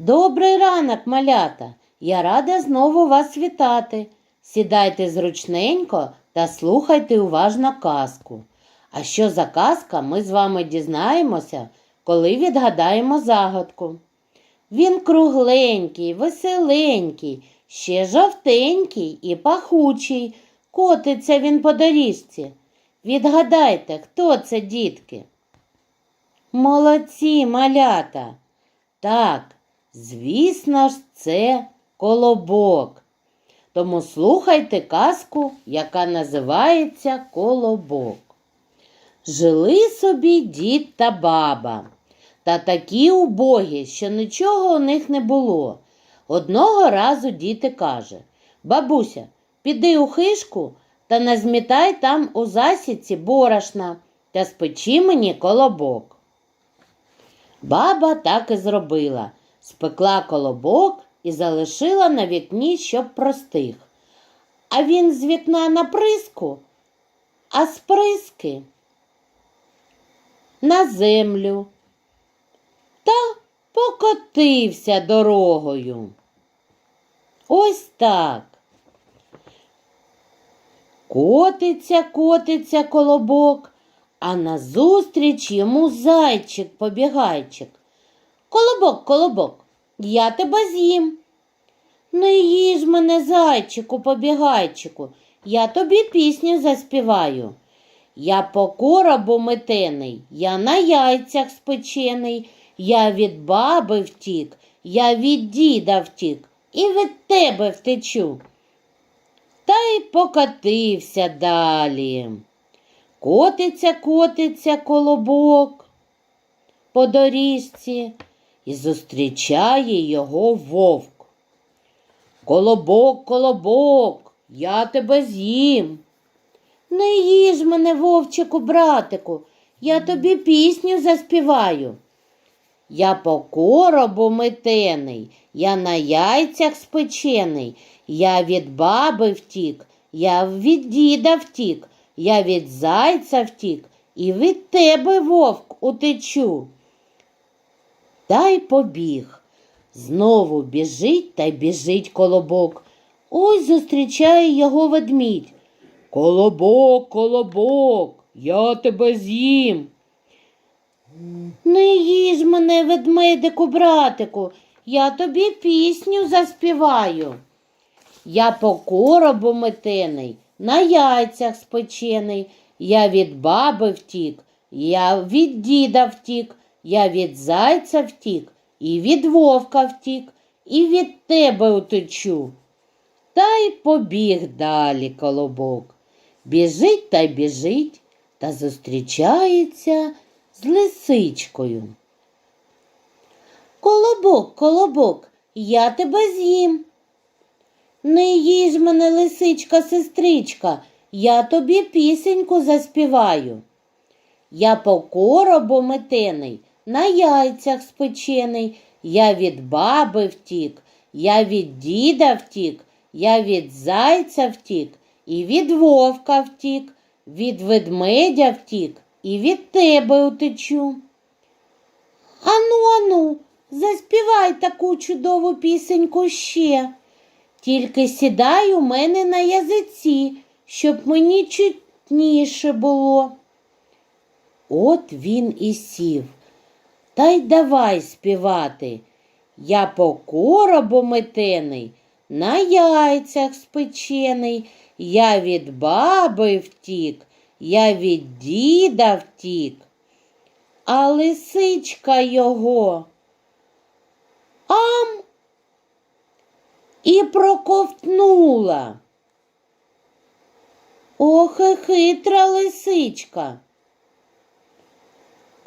Добрий ранок, малята! Я рада знову вас вітати. Сідайте зручненько та слухайте уважно казку. А що за казка, ми з вами дізнаємося, коли відгадаємо загадку. Він кругленький, веселенький, ще жовтенький і пахучий. Котиться він по доріжці. Відгадайте, хто це, дітки? Молодці, малята. Так, звісно ж, це колобок. Тому слухайте казку, яка називається Колобок. Жили собі дід та баба, та такі убогі, що нічого у них не було. Одного разу діти каже Бабуся, піди у хишку та назмітай там у засідці борошна та спечи мені колобок. Баба так і зробила. Спекла колобок і залишила на вікні, щоб простих. А він з вікна на приску, а з приски на землю та покотився дорогою. Ось так. Котиться, котиться колобок, а назустріч йому зайчик побігайчик. Колобок, колобок, я тебе з'їм. Не їж мене, зайчику, побігайчику, я тобі пісню заспіваю. Я по коробу метений, я на яйцях спечений, я від баби втік, я від діда втік і від тебе втечу. Та й покотився далі. Котиться, котиться колобок по доріжці і зустрічає його вовк. Колобок, колобок, я тебе з'їм. Не їж мене, вовчику, братику, я тобі пісню заспіваю. Я по коробу метений, я на яйцях спечений, я від баби втік, я від діда втік, я від зайця втік і від тебе, вовк, утечу. Та й побіг. Знову біжить та й біжить колобок. Ось зустрічає його ведмідь. Колобок, колобок, я тебе з'їм. Не їж мене, ведмедику, братику, я тобі пісню заспіваю. Я по коробу метений, на яйцях спечений, я від баби втік, я від діда втік, я від зайця втік, і від вовка втік, і від тебе утечу. Та й побіг далі колобок. Біжить та й біжить та зустрічається з лисичкою. Колобок, колобок, я тебе з'їм. Не їж мене, лисичка, сестричка, я тобі пісеньку заспіваю. Я по коробу метений, на яйцях спечений, я від баби втік, я від діда втік, я від зайця втік, і від вовка втік, від ведмедя втік, і від тебе утечу. Ану, ану, заспівай таку чудову пісеньку ще. Тільки сідай у мене на язиці, щоб мені чутніше було. От він і сів. Та й давай співати. Я по коробу метений, на яйцях спечений, я від баби втік, я від діда втік. А лисичка його. Ам і проковтнула. Ох, хитра лисичка.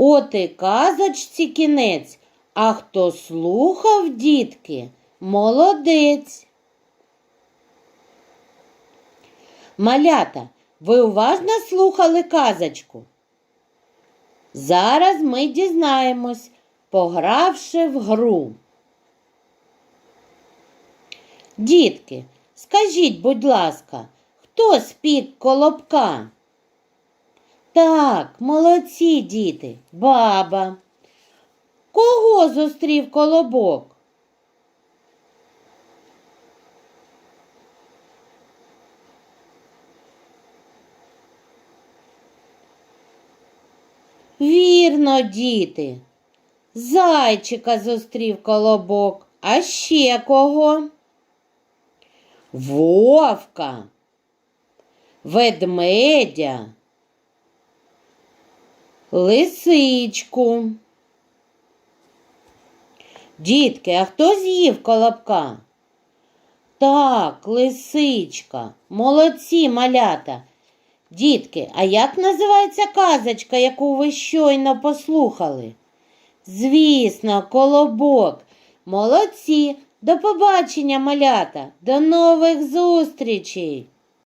От і казочці кінець, а хто слухав, дітки, молодець. Малята, ви уважно слухали казочку? Зараз ми дізнаємось, погравши в гру. Дітки, скажіть, будь ласка, хто спік колобка? Так, молодці діти, баба. Кого зустрів колобок? Вірно, діти, зайчика зустрів колобок, а ще кого? Вовка, ведмедя лисичку. Дітки, а хто з'їв колобка? Так, лисичка. Молодці, малята. Дітки, а як називається казочка, яку ви щойно послухали? Звісно, колобок. Молодці. До побачення, малята. До нових зустрічей.